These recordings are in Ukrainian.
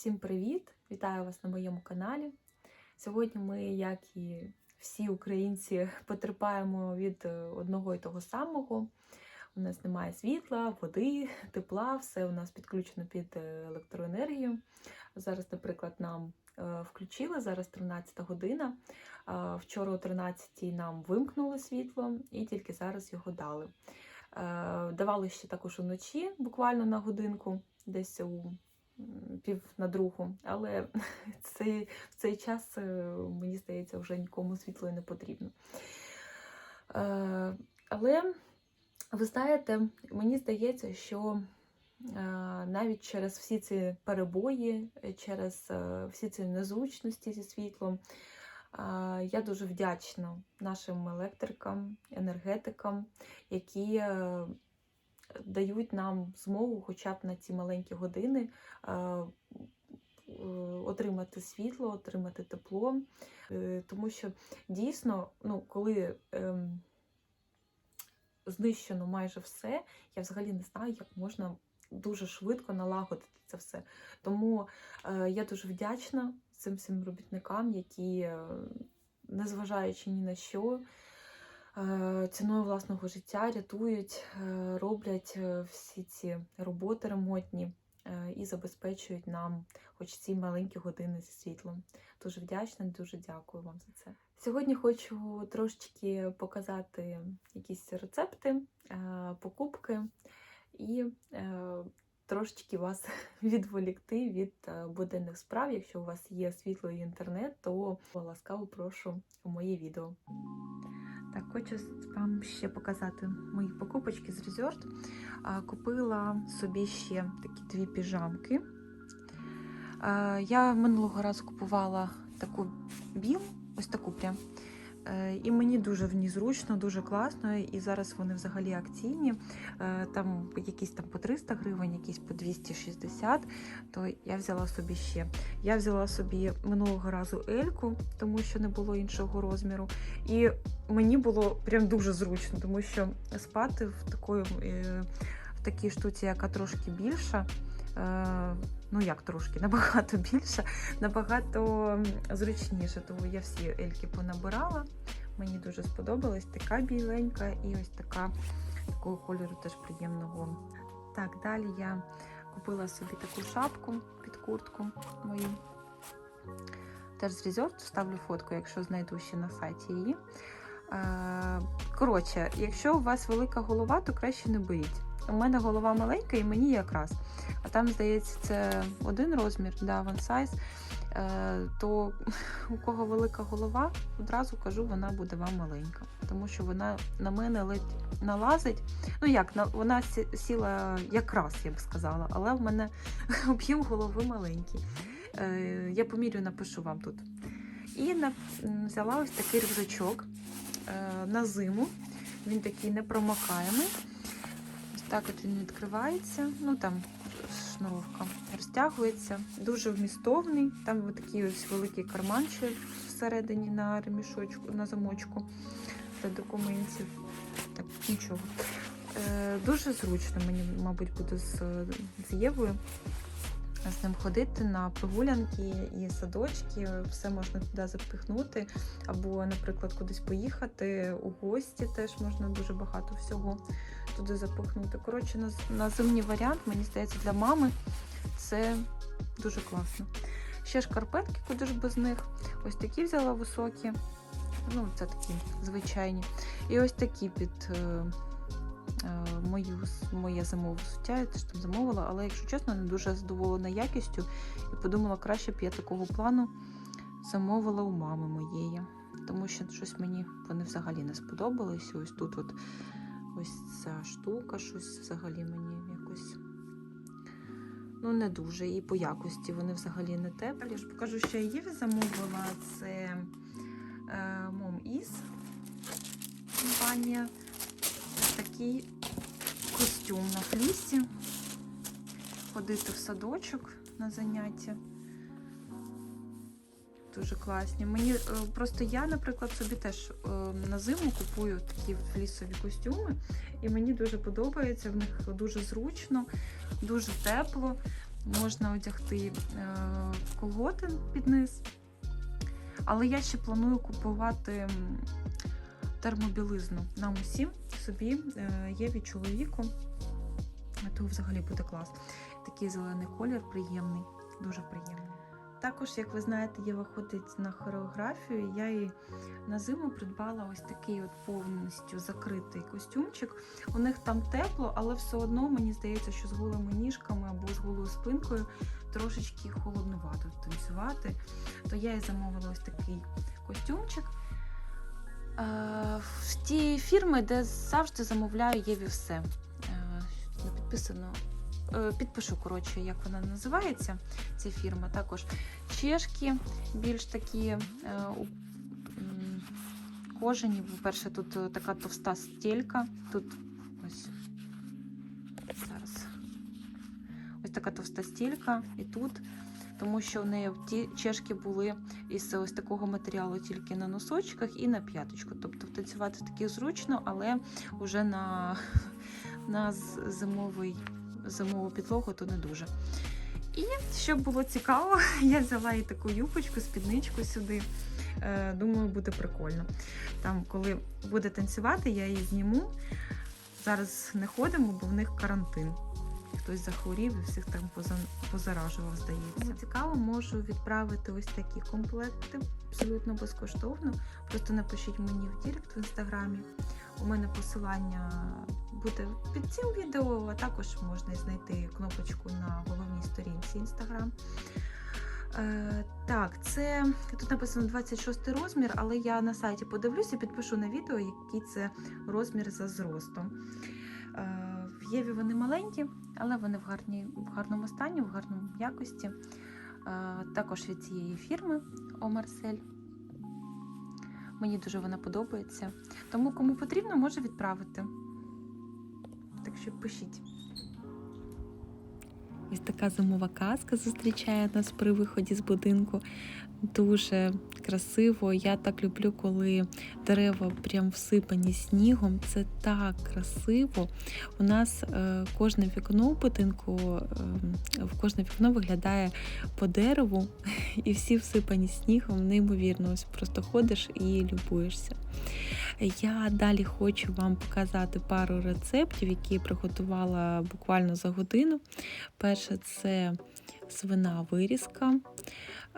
Всім привіт! Вітаю вас на моєму каналі. Сьогодні ми, як і всі українці, потерпаємо від е, одного і того самого. У нас немає світла, води, тепла, все у нас підключено під е, електроенергію. Зараз, наприклад, нам е, включили, зараз 13 година. Вчора о 13 нам вимкнули світло і тільки зараз його дали. Давали ще також уночі, буквально на годинку, десь у пів на другу. Але цей, в цей час, е, мені здається, вже нікому світло не потрібно. Е, Але ви знаєте, мені здається, що е, навіть через всі ці перебої, через всі ці незручності зі світлом, я дуже вдячна нашим електрикам, енергетикам, які дають нам змогу, хоча б на ці маленькі години, е, е, отримати світло, отримати тепло. Е, Тому що дійсно, ну, коли ем, знищено майже все, я взагалі не знаю, як можна дуже швидко налагодити це все. Тому я дуже вдячна цим всім робітникам, які, незважаючи ні на що, ціною власного життя рятують, е, роблять е, всі ці роботи ремонтні е, і забезпечують нам хоч ці маленькі години зі світлом. Дуже вдячна, дуже дякую вам за це. Сьогодні хочу трошечки показати якісь рецепти, е, покупки і е, трошечки вас відволікти від е, буденних справ. Якщо у вас є світло і інтернет, то ласкаво прошу у моє відео. Так, хочу вам ще показати мої покупочки з Resort. Купила собі ще такі дві піжамки. Я минулого разу купувала таку білу, ось таку прям. Е, І мені дуже в ній зручно, дуже класно. І зараз вони взагалі акційні. Е, Там якісь там по 300 гривень, якісь по 260. То я взяла собі ще. Я взяла собі минулого разу Ельку, тому що не було іншого розміру. І мені було прям дуже зручно, тому що спати в такої, е, в такій штуці, яка трошки більша. Е, Ну, як трошки, набагато більше, набагато зручніше. Тому я всі ельки понабирала. Мені дуже сподобалась така біленька і ось така такого кольору теж приємного. Так, далі я купила собі таку шапку під куртку мою. Теж з Resort, вставлю фотку, якщо знайду ще на сайті її. Е, Коротше, якщо у вас велика голова, то краще не беріть. У мене голова маленька і мені якраз. А там, здається, це один розмір, да, one size. Е, То у кого велика голова, одразу кажу, вона буде вам маленька. Тому що вона на мене ледь налазить. Ну як, на- вона сіла якраз, я б сказала, але в мене об'єм голови маленький. Е, Я помірю, напишу вам тут. І взяла ось такий рюкзачок е, на зиму. Він такий непромокаємий. Так от він відкривається. Ну там шнуровка розтягується. Дуже вмістовний. Там такий ось великий карманчик всередині на ремішочку, на замочку для документів. Так, нічого. Е, Дуже зручно мені, мабуть, буде з, з Євою з ним ходити на прогулянки і садочки. Все можна туди запихнути. Або, наприклад, кудись поїхати у гості теж можна дуже багато всього туди запихнути. Коротше, на, на зимній варіант, мені здається, для мами це дуже класно. Ще шкарпетки, куди ж без них. Ось такі взяла високі. Ну, це такі звичайні. І ось такі під е, мою, моє зимове суття, я теж там замовила, але, якщо чесно, не дуже задоволена якістю і подумала, краще б я такого плану замовила у мами моєї. Тому що щось мені вони взагалі не сподобались. Ось тут от ось ця штука, щось взагалі мені якось. Ну, не дуже. І по якості вони взагалі не теплі. Я ж покажу, що я її замовила. Це е, Mom Is компанія. Такий костюм на флісі. Ходити в садочок на заняття. Дуже класні. Мені е, просто я, наприклад, собі теж е, на зиму купую такі флісові костюми, і мені дуже подобається. В них дуже зручно, дуже тепло. можна одягти е, колготи під низ. Але я ще планую купувати термобілизну. Нам усім собі е, є від чоловіку. То взагалі буде клас. Такий зелений колір приємний, дуже приємний. Також, як ви знаєте, Єва ходить на хореографію. Я їй на зиму придбала ось такий от повністю закритий костюмчик. У них там тепло, але все одно мені здається, що з голими ніжками або з голою спинкою трошечки холоднувато танцювати. То я і замовила ось такий костюмчик. Е, В ті фірми, де завжди замовляю Єві все. Е, підписано. Е, Підпишу, коротше, як вона називається, ця фірма. Також чешки більш такі кожані. По-перше, тут така товста стілька. Тут ось зараз. Ось така товста стілька, і тут, тому що в неї ті чешки були із ось такого матеріалу тільки на носочках і на п'яточку. Тобто танцювати таки зручно, але вже на, на зимовий, зимову підлогу то не дуже. І щоб було цікаво, я взяла і таку юбочку, спідничку сюди. Е, Думаю, буде прикольно. Там, коли буде танцювати, я її зніму. Зараз не ходимо, бо в них карантин. Хтось захворів і всіх там позаражував, здається. Кому цікаво, можу відправити ось такі комплекти абсолютно безкоштовно. Просто напишіть мені в Дірект в інстаграмі. У мене посилання буде під цим відео, а також можна знайти кнопочку на головній сторінці інстаграм. Е, так, це тут написано 26 розмір, але я на сайті подивлюся і підпишу на відео, який це розмір за зростом. Е, в Єві вони маленькі, але вони в, гарні, в гарному стані, в гарному якості. Е, також від цієї фірми Омарсель. Мені дуже вона подобається. Тому кому потрібно, може відправити. Так що пишіть. Ось така зимова казка зустрічає нас при виході з будинку. Дуже красиво. Я так люблю, коли дерева прям всипані снігом. Це так красиво. У нас е, кожне вікно в будинку, е, в кожне вікно виглядає по дереву, і всі всипані снігом. Неймовірно, ось просто ходиш і любуєшся. Я далі хочу вам показати пару рецептів, які я приготувала буквально за годину. Перше це свина вирізка.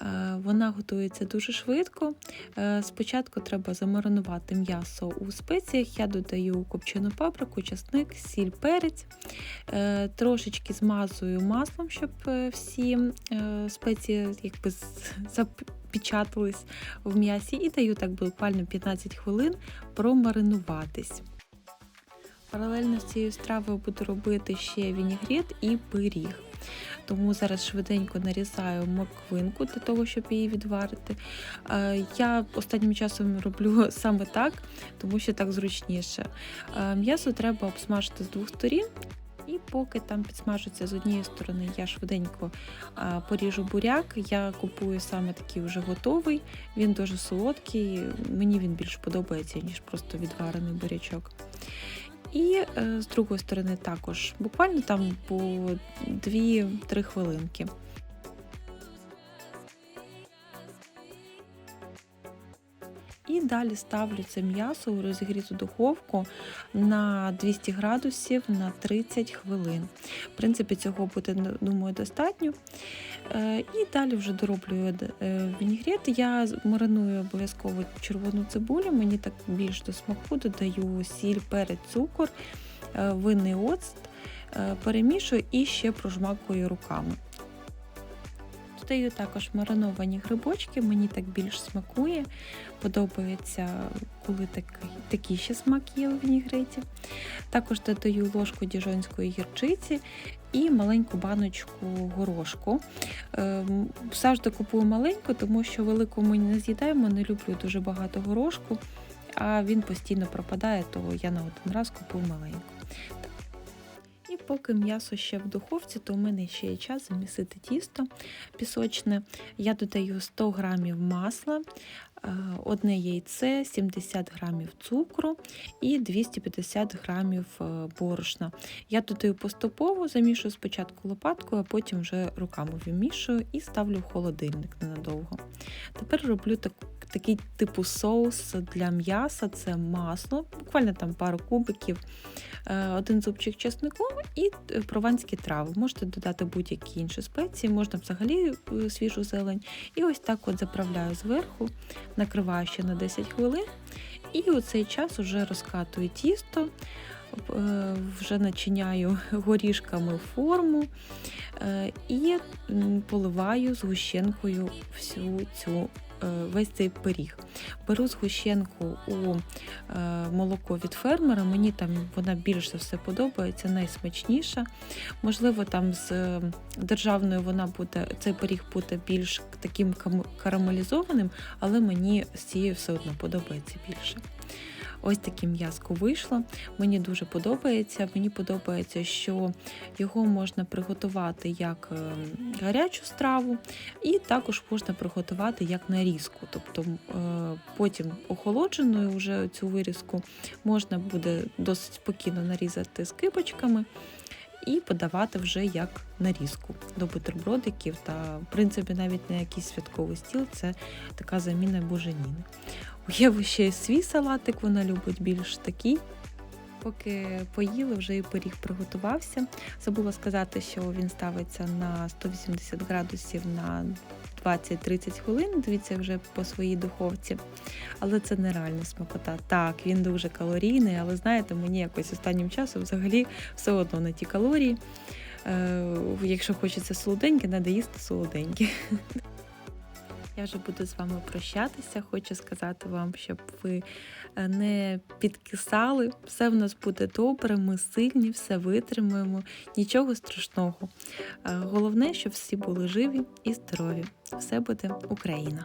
Е, Вона готується дуже швидко. Е, Спочатку треба замаринувати м'ясо у спеціях. Я додаю копчену паприку, часник, сіль, перець. Е, Трошечки змазую маслом, щоб всі спеції якби запечатались в м'ясі. І даю так буквально 15 хвилин промаринуватись. Паралельно з цією стравою буду робити ще вінігрет і пиріг. Тому зараз швиденько нарізаю морквинку для того, щоб її відварити. Е, Я останнім часом роблю саме так, тому що так зручніше. Е, М'ясо треба обсмажити з двох сторін. І поки там підсмажується з однієї сторони, я швиденько а, поріжу буряк. Я купую саме такий вже готовий. Він дуже солодкий. Мені він більш подобається, ніж просто відварений бурячок. І е, з другої сторони також буквально там по 2-3 хвилинки. І далі ставлю це м'ясо у розігріту духовку на 200 градусів на 30 хвилин. В принципі, цього буде, думаю, достатньо. Е, І далі вже дороблюю е, вінігрет. Я мариную обов'язково червону цибулю, мені так більш до смаку додаю сіль, перець, цукор, е, винний оцт, е, перемішую і ще прожмакую руками. Додаю також мариновані грибочки, мені так більш смакує. Подобається, коли такий, такий ще смак є у вінігреті. Також додаю ложку діжонської гірчиці і маленьку баночку горошку. Ем, Завжди купую маленьку, тому що велику ми не з'їдаємо, не люблю дуже багато горошку, а він постійно пропадає, то я на один раз купую маленьку. Поки м'ясо ще в духовці, то у мене ще є час замісити тісто пісочне. Я додаю 100 грамів масла, е, одне яйце, 70 грамів цукру і 250 грамів е, борошна. Я додаю поступово, замішую спочатку лопаткою, а потім вже руками вимішую і ставлю в холодильник ненадовго. Тепер роблю так, такий типу соус для м'яса, це масло, буквально там пару кубиків, е, один зубчик чеснику е, прованські трави. Можете додати будь-які інші спеції, можна взагалі е, свіжу зелень. І ось так от заправляю зверху, накриваю ще на 10 хвилин. І у цей час вже розкатую тісто, е, вже начиняю горішками форму і поливаю згущенкою всю цю. Е, Весь цей пиріг. Беру згущенку у е, молоко від фермера. Мені там вона більше все подобається, найсмачніша. Можливо, там з е, державною вона буде, цей пиріг буде більш таким карамелізованим, але мені з цією все одно подобається більше. Ось таке м'язко вийшло. Мені дуже подобається. Мені подобається, що його можна приготувати як е, гарячу страву, і також можна приготувати як нарізку. Тобто е, потім охолодженою вже цю вирізку можна буде досить спокійно нарізати скибочками і подавати вже як нарізку до бутербродиків та, в принципі, навіть на якийсь святковий стіл це така заміна буженіни. У Єви ще й свій салатик, вона любить більш такий. Поки поїли, вже і пиріг приготувався. Забула сказати, що він ставиться на 180 градусів на 20-30 хвилин. Дивіться вже по своїй духовці. Але це нереальна смакота. Так, він дуже калорійний, але знаєте, мені якось останнім часом взагалі все одно на ті калорії. Е, якщо хочеться солоденьке, треба їсти солоденьке. Я вже буду з вами прощатися. Хочу сказати вам, щоб ви е, не підкисали. Все в нас буде добре, ми сильні, все витримуємо, нічого страшного. Е, Головне, щоб всі були живі і здорові. Все буде Україна!